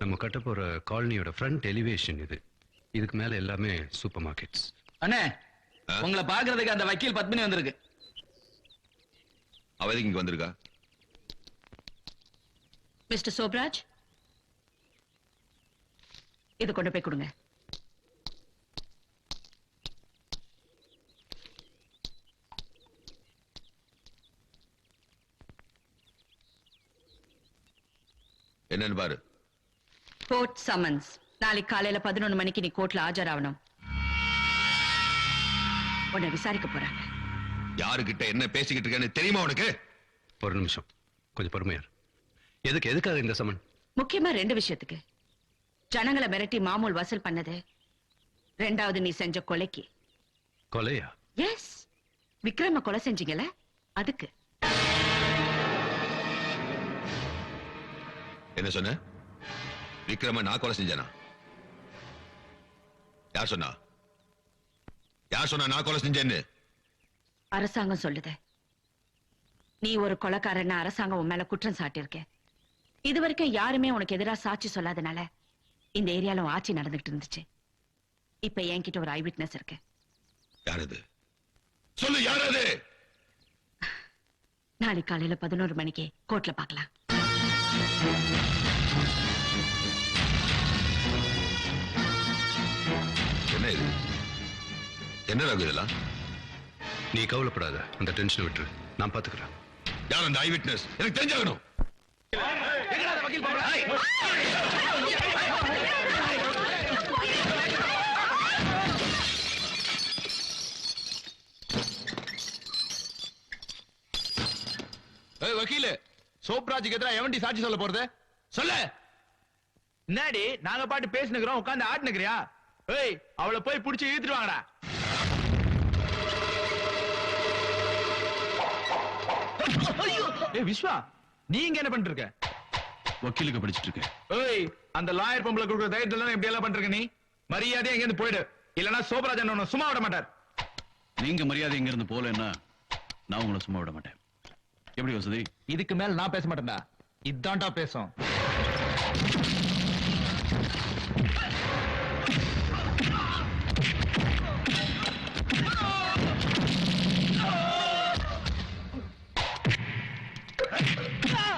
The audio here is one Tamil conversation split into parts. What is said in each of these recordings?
நம்ம கட்ட போற காலனியோட ஃப்ரண்ட் எலிவேஷன் இது. இதுக்கு மேல எல்லாமே சூப்பர் மார்க்கெட்ஸ் அண்ணே? உங்களை பாக்குறதுக்கு அந்த வக்கீல் பத்மினி வந்திருக்கு. அவ எதுக்கு இங்க வந்திருக்கா? மிஸ்டர் சோப்ராஜ் இது கொண்டு போய் கொடுங்க. என்னன்னு பாரு. கோர்ட் சம்மன்ஸ் நாளைக்கு காலையில பதினொன்னு மணிக்கு நீ கோர்ட்ல ஆஜராகணும் உன்னை விசாரிக்க போறாங்க. யாருகிட்ட என்ன பேசிக்கிட்டு இருக்கேன்னு தெரியுமா உனக்கு? ஒரு நிமிஷம். கொஞ்சம் பொறுமையா இரு. எதுக்கு எதுக்காக இந்த சமன் முக்கியமா ரெண்டு விஷயத்துக்கு. ஜனங்களை மிரட்டி மாமூல் வசூல் பண்ணது. ரெண்டாவது நீ செஞ்ச கொலைக்கு. கொலையா? எஸ் விக்ரம கொலை செஞ்சீங்கல்ல? அதுக்கு. என்ன சொன்ன? விக்ரம நான் கொலை செஞ்சேனா? யார் சொன்னா? யார் சொன்னா நான் கொலை செஞ்சேன்னு? அரசாங்கம் சொல்லுது. நீ ஒரு கொலைக்காரன்னு அரசாங்கம் உன் மேல குற்றம் சாட்டியிருக்க. இது வரைக்கும் யாருமே உனக்கு எதிரா சாட்சி சொல்லாதனால இந்த ஏரியால ஆட்சி நடந்துகிட்டு இருந்துச்சு. இப்ப என்கிட்ட ஒரு ஐ விட்னஸ் இருக்கு. யார் அது? சொல்லு யார் அது? நாளைக்கு காலையில பதினோரு மணிக்கு கோர்ட்ல பார்க்கலாம். என்ன இது? என்ன ரகு இதெல்லாம்? நீ கவலைப்படாத. அந்த டென்ஷன் விட்டுரு. நான் பாத்துக்கிறேன். யார் அந்த ஐ விட்னஸ் எனக்கு தெரிஞ்சாகணும். வக்கீலு சோப்ராஜுக்கு எதிரா எவன்டி சாட்சி சொல்ல போறது? சொல்லு. முன்னாடி நாங்க பாட்டு பேசினுக்கிறோம் உட்காந்து ஆட்டுனுக்கிறியா ஏய் அவளை போய் புடிச்சு இழுத்துட்டு வாங்கடா. ஏய் விஸ்வா நீ இங்க என்ன பண்ணிட்டு இருக்க? வக்கீலுக்கு படிச்சிட்டு இருக்கேன். ஏய் அந்த லாயர் பொம்பளை கொடுக்குற தைரியத்துல இப்படி எல்லாம் பண்றீங்க நீ? மரியாதையா இங்க இருந்து போயிடு. இல்லனா சோபராஜன் உன்னை சும்மா விட மாட்டார். நீங்க மரியாதை இங்க இருந்து போலன்னா நான் உங்களை சும்மா விட மாட்டேன். எப்படி வசதி? இதுக்கு மேல நான் பேச மாட்டேன்டா. இதான்டா பேசும். ஏய்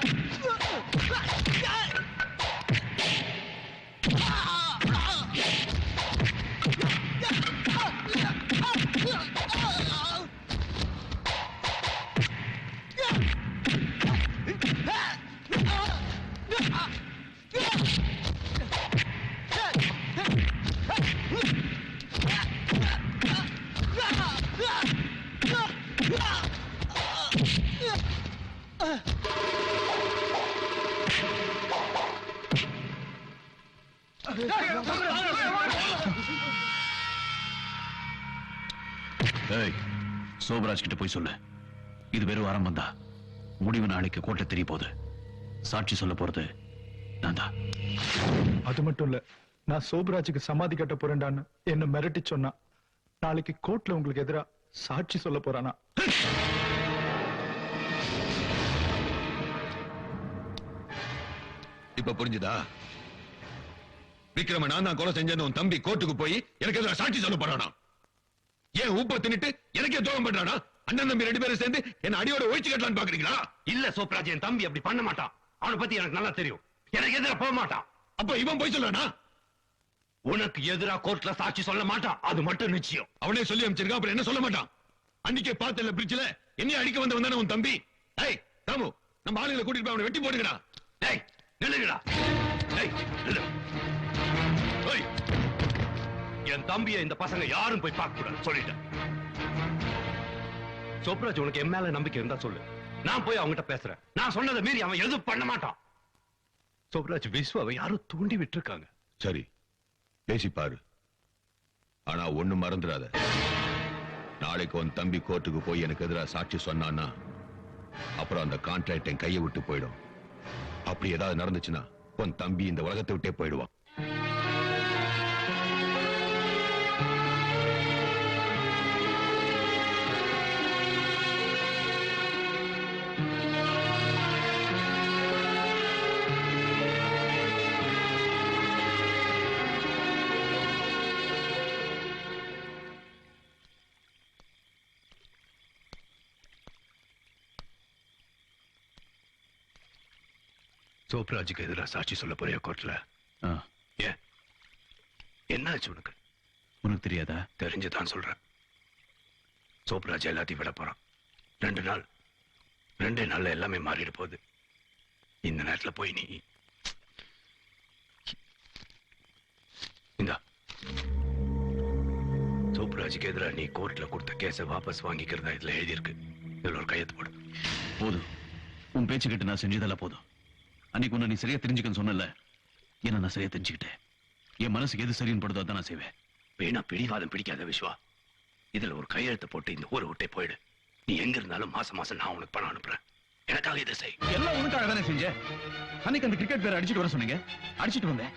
சோபராஜ் கிட்ட போய் சொல்லு இது வெறும் ஆரம்பம் தான் முடிவு நாளைக்கு கோட்டை தெரிய போகுது. சாட்சி சொல்ல போறது நான் தான் அது மட்டும் இல்ல நான் சோபராஜுக்கு சமாதி கட்ட போறேன்டான்னு என்ன மிரட்டி சொன்னா. நாளைக்கு கோர்ட்ல உங்களுக்கு எதிரா சாட்சி சொல்ல போறானா? இப்ப புரிஞ்சுதா? விக்ரம நான் தான் கொலை செஞ்சேன்னு உன் தம்பி கோர்ட்டுக்கு போய் எனக்கு எதிராக சாட்சி சொல்ல போறானா? ஏன் ஊப்ப தின்னுட்டு எனக்கே துரோகம் பண்றானா? அண்ணன் தம்பி ரெண்டு பேரும் சேர்ந்து என்ன அடியோட ஒழிச்சு கட்டலான்னு பாக்குறீங்களா? இல்ல சோப்ராஜ் என் தம்பி அப்படி பண்ண மாட்டான். அவனை பத்தி எனக்கு நல்லா தெரியும். எனக்கு எதிராக போக மாட்டான். அப்ப இவன் போய் சொல்றானா உனக்கு எதிரா கோர்ட்ல சாட்சி சொல்ல மாட்டான். அது மட்டும் நிச்சயம். அவனே சொல்லி அமைச்சிருக்கான் அப்புறம் என்ன சொல்ல மாட்டான்? அன்னைக்கே பார்த்தல பிரிட்ஜ்ல என்னைய அடிக்க வந்து வந்தானே உன் தம்பி? ஏய் ராமு நம்ம ஆளுங்களை கூட்டிட்டு போய் அவனை வெட்டி போடுங்கடா டேய் நில்லுங்கடா. டேய் நில்லு. ஏய் என் தம்பியை இந்த பசங்க யாரும் போய் பார்க்க கூடாது சொல்லிட்டேன். சோப்ராஜ் உனக்கு என் மேல நம்பிக்கை இருந்தா சொல்லு. நான் போய் அவங்ககிட்ட பேசுறேன். நான் சொன்னதை மீறி அவன் எதுவும் பண்ண மாட்டான். சோப்ராஜ் விஸ்வாவை யாரும் தூண்டி விட்டுருக்காங்க. சரி பேசி பாரு. ஆனா ஒண்ணு மறந்துடாத. நாளைக்கு உன் தம்பி கோர்ட்டுக்கு போய் எனக்கு எதிராக சாட்சி சொன்னான்னா அப்புறம் அந்த கான்ட்ராக்ட் என் கையை விட்டு போயிடும். அப்படி ஏதாவது நடந்துச்சுன்னா உன் தம்பி இந்த உலகத்தை விட்டே போயிடுவான். சோப்ராஜுக்கு எதிராக சாட்சி சொல்ல போறியா கோர்ட்ல? ஏன் என்னாச்சு உனக்கு? உனக்கு தெரியாதா? தெரிஞ்சுதான் சொல்றேன். சோப்ராஜ் எல்லாத்தையும் விட போறான். ரெண்டு நாள் ரெண்டே நாள்ல எல்லாமே மாறிட போகுது. இந்த நேரத்துல போய் நீ இந்தா. சோப்ராஜுக்கு எதிராக நீ கோர்ட்ல கொடுத்த கேஸை வாபஸ் வாங்கிக்கிறதா இதுல எழுதியிருக்கு. இதுல ஒரு கையெழுத்து போடு. போதும். உன் பேச்சு கேட்டு நான் செஞ்சதெல்லாம் போதும். அன்னைக்கு உன்னை நீ சரியா தெரிஞ்சுக்கன்னு சொன்னல என்ன நான் சரியா தெரிஞ்சுக்கிட்டேன். என் மனசுக்கு எது சரின்னு படுதோ அதான் நான் செய்வேன். வீணா பிடிவாதம் பிடிக்காத விஸ்வா இதுல ஒரு கையெழுத்து போட்டு இந்த ஊரை விட்டே போயிடு. நீ எங்க இருந்தாலும் மாசம் மாசம் நான் உனக்கு பணம் அனுப்புறேன். எனக்காக இதை செய். எல்லாம் உனக்காக தானே செஞ்சேன் அன்னைக்கு அந்த கிரிக்கெட் பேர் அடிச்சிட்டு வர சொன்னீங்க. அடிச்சிட்டு வந்தேன்.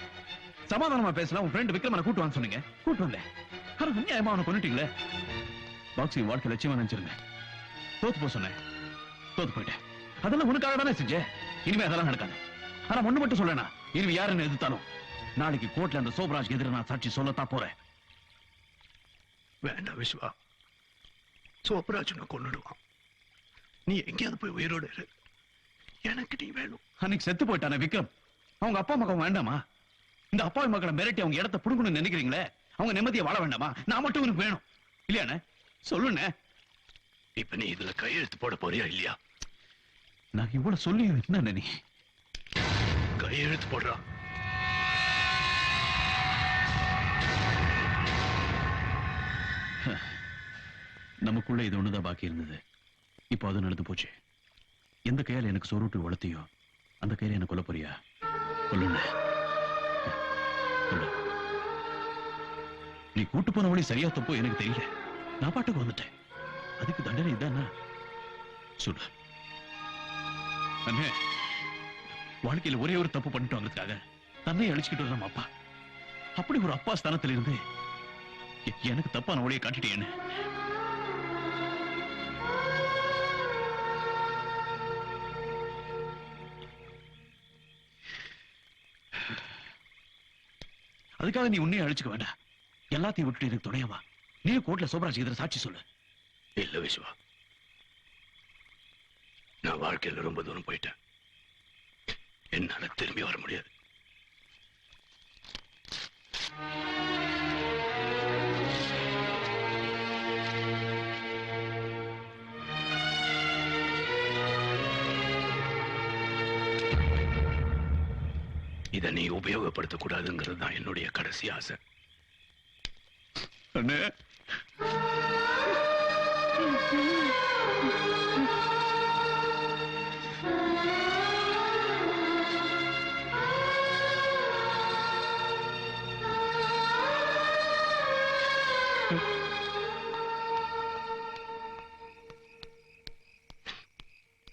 சமாதானமா பேசலாம் உன் ஃப்ரெண்ட் விக்ரமனை கூட்டு வாங்க சொன்னீங்க. கூட்டு வந்தேன். ஆனா அநியாயமா அவனை கொண்டுட்டீங்களே பாக்ஸிங் வாழ்க்கை லட்சியமா நினைச்சிருந்தேன். தோத்து போ சொன்னேன். தோத்து போயிட்டேன். அதெல்லாம் உனக்காக தானே செஞ்சேன் இனிமே அதெல்லாம் நடக்காது. ஆனா ஒண்ணு மட்டும் சொல்லனா. இனிமே யாருன்னு எதிர்த்தாலும். நாளைக்கு கோர்ட்ல அந்த சோபராஜ் எதிர நான் சாட்சி சொல்லத்தான் போறேன். வேண்டாம் விஸ்வா. சோப்ராஜ் கொன்னுடுவான். நீ எங்கேயாவது போய் உயிரோடு இரு. எனக்கு நீ வேணும். அன்னைக்கு செத்து போயிட்டானே விக்ரம். அவங்க அப்பா மகன் வேண்டாமா? இந்த அப்பா மக்களை மிரட்டி அவங்க இடத்த புடுங்கணும்னு நினைக்கிறீங்களே? அவங்க நிம்மதியை வாழ வேண்டாமா? நான் மட்டும் உனக்கு வேணும். இல்லையாண்ணே? சொல்லுண்ணே. இப்ப நீ இதுல கையெழுத்து போட போறியா இல்லையா? நான் இவ்வளவு சொல்லி என்ன நீ? தலையை இழுத்து போடுறான் நமக்குள்ள இது ஒண்ணுதான் பாக்கி இருந்தது. இப்போ அது நடந்து போச்சு. எந்த கையால் எனக்கு சோறுட்டு வளர்த்தியோ அந்த கையில என்ன கொல்ல போறியா? கொல்லுண்ணே. கொல்லு. நீ கூட்டு போன வழி சரியா தப்போ எனக்கு தெரியல. நான் பாட்டுக்கு வந்துட்டேன். அதுக்கு தண்டனை இதானா? சொல்லு. அண்ணே. வாழ்க்கையில ஒரே ஒரு தப்பு பண்ணிட்டோங்கிறதுக்காக தன்னை அழிச்சுக்கிட்டு வர நம்ம அப்பா? அப்படி ஒரு அப்பா ஸ்தானத்துல இருந்து எனக்கு தப்பான வழியை காட்டிட்டேன்னு. அதுக்காக நீ உன்னையும் அழிச்சுக்க வேண்டாம். எல்லாத்தையும் விட்டுட்டு எனக்கு துணையவா நீ கோர்ட்ல சோபராஜ் எதிர சாட்சி சொல்லு. இல்ல விஸ்வா. நான் வாழ்க்கையில ரொம்ப தூரம் போயிட்டேன். என்னால திரும்பி வர முடியாது. இதை நீ உபயோகப்படுத்த கூடாதுங்கிறது தான் என்னுடைய கடைசி ஆசை. அண்ணே.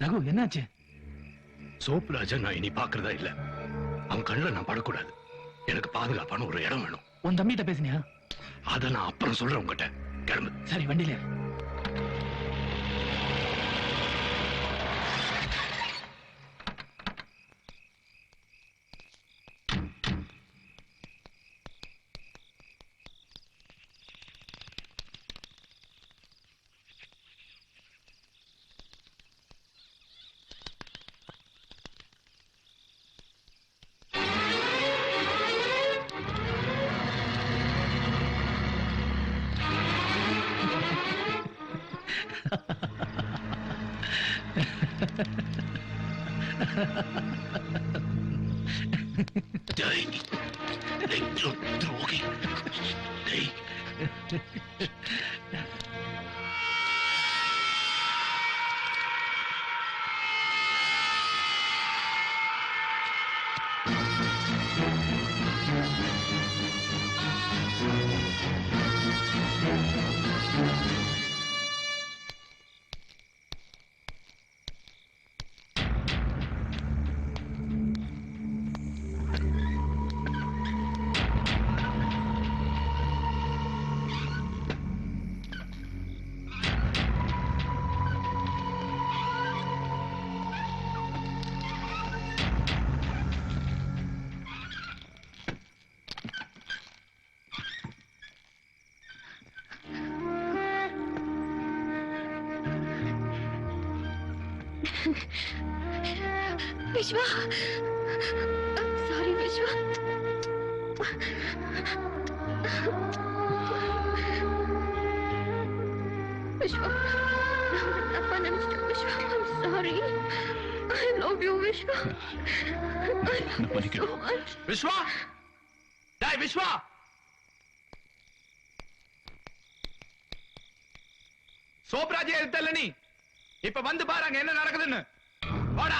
ரகு என்னாச்சு? சோப்பு ராஜா நான் இனி பாக்குறதா இல்ல. அவன் கண்ணுல நான் படக்கூடாது. எனக்கு பாதுகாப்பான ஒரு இடம் வேணும். உன் தம்பிகிட்ட பேசுனியா? அதை நான் அப்புறம் சொல்றேன் உங்ககிட்ட கிளம்பு. சரி வண்டியில டேய், டேய், துரோ- துரோகி. டேய். விஸ்வா சாரி விஸ்வா விஸ்வா நான் உன்னை தப்பா நினைச்சிட்டேன் Vishwa sorry I love you இப்ப வந்து பாரு அங்க என்ன நடக்குதுன்னு. வாடா.